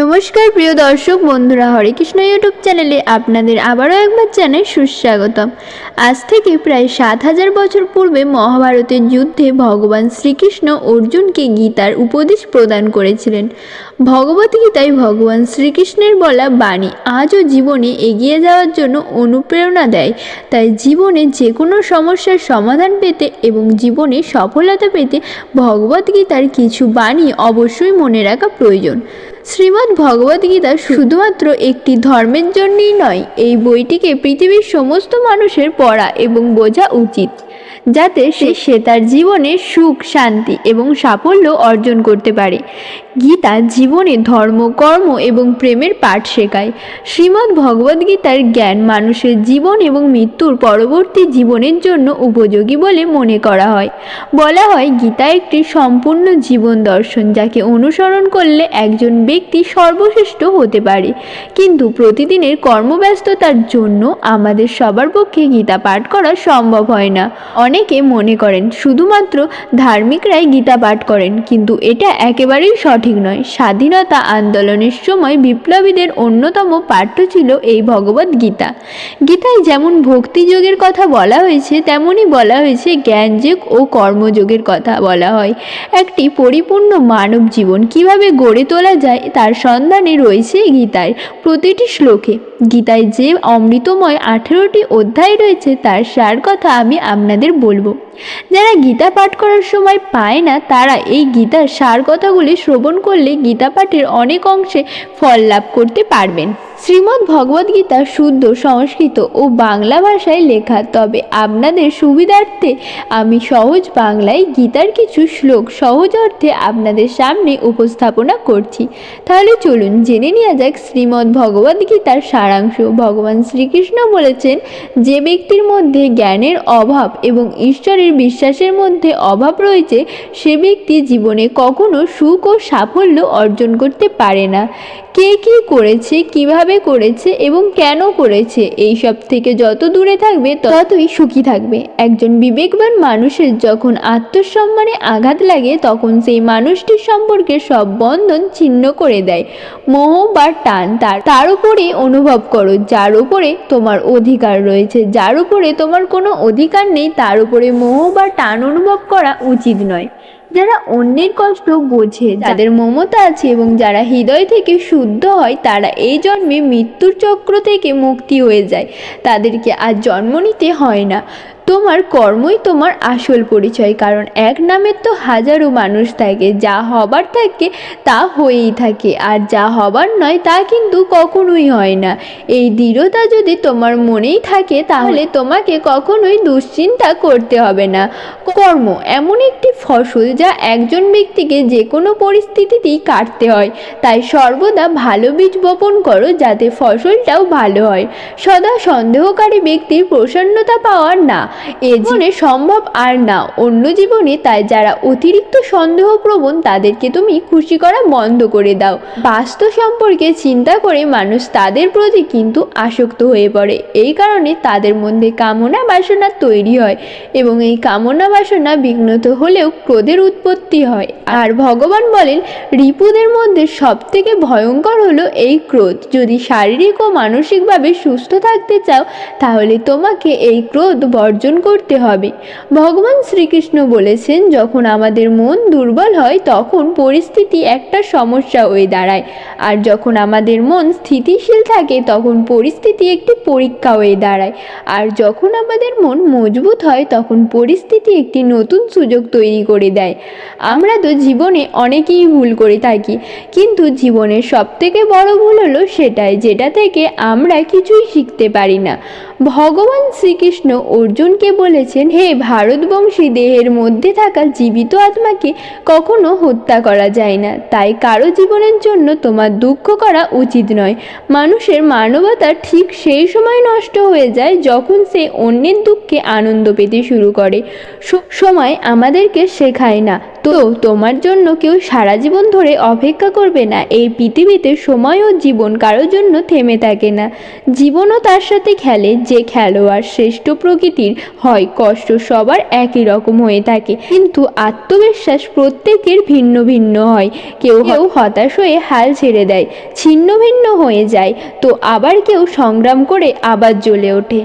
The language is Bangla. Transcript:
নমস্কার প্রিয় দর্শক বন্ধুরা, হরে কৃষ্ণ ইউটিউব চ্যানেলে আপনাদের আবারও একবার জানাই সুস্বাগতম। আজ থেকে প্রায় সাত হাজার বছর পূর্বে মহাভারতের যুদ্ধে ভগবান শ্রীকৃষ্ণ অর্জুনকে গীতার উপদেশ প্রদান করেছিলেন। ভগবত ভগবদ্গীতায় ভগবান শ্রীকৃষ্ণের বলা বাণী আজও জীবনে এগিয়ে যাওয়ার জন্য অনুপ্রেরণা দেয়। তাই জীবনে যে কোনো সমস্যার সমাধান পেতে এবং জীবনে সফলতা পেতে ভগবদ্গীতার কিছু বাণী অবশ্যই মনে রাখা প্রয়োজন। শ্রীমদ্ ভগবদ্গীতা শুধুমাত্র একটি ধর্মের জন্যই নয়, এই বইটিকে পৃথিবীর সমস্ত মানুষের পড়া এবং বোঝা উচিত, যাতে সে সে তার জীবনে সুখ, শান্তি এবং সাফল্য অর্জন করতে পারে। গীতা জীবনে ধর্ম, কর্ম এবং প্রেমের পাঠ শেখায়। শ্রীমদ্ ভগবদ্গীতার জ্ঞান মানুষের জীবন এবং মৃত্যুর পরবর্তী জীবনের জন্য উপযোগী বলে মনে করা হয়। বলা হয়, গীতা একটি সম্পূর্ণ জীবন দর্শন যাকে অনুসরণ করলে একজন ব্যক্তি সর্বশ্রেষ্ঠ হতে পারে। কিন্তু প্রতিদিনের কর্মব্যস্ততার জন্য আমাদের সবার পক্ষে গীতা পাঠ করা সম্ভব হয় না। অনেকে মনে করেন, শুধুমাত্র ধার্মিকরাই গীতা পাঠ করেন, কিন্তু এটা একেবারেই সঠিক নয়। স্বাধীনতা আন্দোলনের সময় বিপ্লবীদের অন্যতম পাঠ্য ছিল এই ভগবত গীতা। গীতায় যেমন ভক্তিযোগের কথা বলা হয়েছে তেমনই বলা হয়েছে জ্ঞানযোগ ও কর্মযোগের কথা বলা হয়। একটি পরিপূর্ণ মানব জীবন কীভাবে গড়ে তোলা যায় তার সন্ধানে রয়েছে গীতায় প্রতিটি শ্লোকে। গীতায় যে অমৃতময় আঠেরোটি অধ্যায় রয়েছে তার সার কথা আমি আপনাদের বলব। যারা গীতা পাঠ করার সময় পায় না, তারা এই গীতার সার কথাগুলি শ্রবণ করলে গীতা পাঠের অনেক অংশে ফল লাভ করতে পারবেন। শ্রীমদ্ ভগবদ্গীতা শুদ্ধ, সংস্কৃত ও বাংলা ভাষায় লেখা। তবে আপনাদের সুবিধার্থে আমি সহজ বাংলায় গীতার কিছু শ্লোক সহজ অর্থে আপনাদের সামনে উপস্থাপনা করছি। তাহলে চলুন জেনে নেওয়া যাক শ্রীমদ্ ভগবদ্গীতার সারাংশ। ভগবান শ্রীকৃষ্ণ বলেছেন, যে ব্যক্তির মধ্যে জ্ঞানের অভাব এবং ঈশ্বরের বিশ্বাসের মধ্যে অভাব রয়েছে, সে ব্যক্তি জীবনে কখনো সুখ ও সাফল্য অর্জন করতে পারে না। কে কী করেছে, কীভাবে করেছে এবং কেন করেছে? এই সব থেকে যত দূরে থাকবে, ততই সুখী থাকবে। একজন বিবেকবান মানুষের যখন আত্মসম্মানে আঘাত লাগে, তখন সেই মানুষটির সম্পর্কে সব বন্ধন ছিন্ন করে দেয়। মোহ বা টান তার তার উপরে অনুভব করো, যার উপরে তোমার অধিকার রয়েছে। যার উপরে তোমার কোনো অধিকার নেই, তার উপরে মোহ বা টান অনুভব করা উচিত নয়। যারা অন্যের কষ্ট বোঝে যাদের মমতা আছে এবং যারা হৃদয় থেকে শুদ্ধ হয় তারা এই জন্মে মৃত্যুর চক্র থেকে মুক্তি হয়ে যায়। তাদেরকে আর জন্ম নিতে হয় না। তোমার কর্মই তোমার আসল পরিচয়, কারণ এক নামের তো হাজারো মানুষ থাকে, যা হবার থাকে তা হয়েই থাকে, আর যা হবার নয় তা কিন্তু কখনোই হয় না। এই দৃঢ়তা যদি তোমার মনেই থাকে, তাহলে তোমাকে কখনোই দুশ্চিন্তা করতে হবে না। কর্ম এমন একটি ফসল যা একজন ব্যক্তিকে যে কোনো পরিস্থিতিতেই কাটতে হয়, তাই সর্বদা ভালো বীজ বপন করো যাতে ফসলটাও ভালো হয়। সদা সন্দেহকারী ব্যক্তির প্রসন্নতা পাওয়ার না এ জীবনে সম্ভব আর না, অন্য জীবনে তাই যারা অতিরিক্ত সন্দেহপ্রবণ তাদেরকে তুমি খুশি করা বন্ধ করে দাও। বাস্তব সম্পর্কে চিন্তা করে মানুষ তাদের প্রতি কিন্তু আসক্ত হয়ে পড়ে। এই কারণে তাদের মধ্যে কামনা বাসনা তৈরি হয় এবং এই কামনা বাসনা বিঘ্নত হলেও ক্রোধের উৎপত্তি হয়। আর ভগবান বলেন, রিপুদের মধ্যে সব থেকে ভয়ঙ্কর হলো এই ক্রোধ। যদি শারীরিক ও মানসিকভাবে সুস্থ থাকতে চাও, তাহলে তোমাকে এই ক্রোধ বর্জন করতে হবে। ভগবান শ্রীকৃষ্ণ বলেছেন, যখন আমাদের মন দুর্বল হয়, তখন পরিস্থিতি একটা সমস্যা হয়ে দাঁড়ায়। আর যখন আমাদের মন স্থিতিশীল থাকে, তখন পরিস্থিতি একটি পরীক্ষা হয়ে দাঁড়ায়। আর যখন আমাদের মন মজবুত হয়, তখন পরিস্থিতি একটি নতুন সুযোগ তৈরি করে দেয়। আমরা তো জীবনে অনেকেই ভুল করে থাকি, কিন্তু জীবনের সবথেকে বড় ভুল হলো সেটাই, যেটা থেকে আমরা কিছুই শিখতে পারি না। ভগবান শ্রীকৃষ্ণ অর্জুনকে বলেছেন, হে ভারতবংশী, দেহের মধ্যে থাকা জীবিত আত্মাকে কখনো হত্যা করা যায় না। তাই কারও জীবনের জন্য তোমার দুঃখ করা উচিত নয়। মানুষের মানবতা ঠিক সেই সময় নষ্ট হয়ে যায় যখন সে অন্যের দুঃখে আনন্দ পেতে শুরু করে। সময় আমাদেরকে শেখায় না। তো, তোমার জন্য কেউ সারা জীবন ধরে অপেক্ষা করবে না। এই পৃথিবীতে সময় ও জীবন কারোর জন্য থেমে থাকে না। জীবনও তার সাথে খেলে। যে খেলোয়াড় শ্রেষ্ঠ প্রকৃতির হয় কষ্ট সবার একই রকম হয়ে থাকে। কিন্তু আত্মবিশ্বাস প্রত্যেকের ভিন্ন ভিন্ন হয়। কেউ কেউ হতাশ হয়ে হাল ছেড়ে দেয় ছিন্ন ভিন্ন হয়ে যায়। তো আবার কেউ সংগ্রাম করে আবার জ্বলে ওঠে।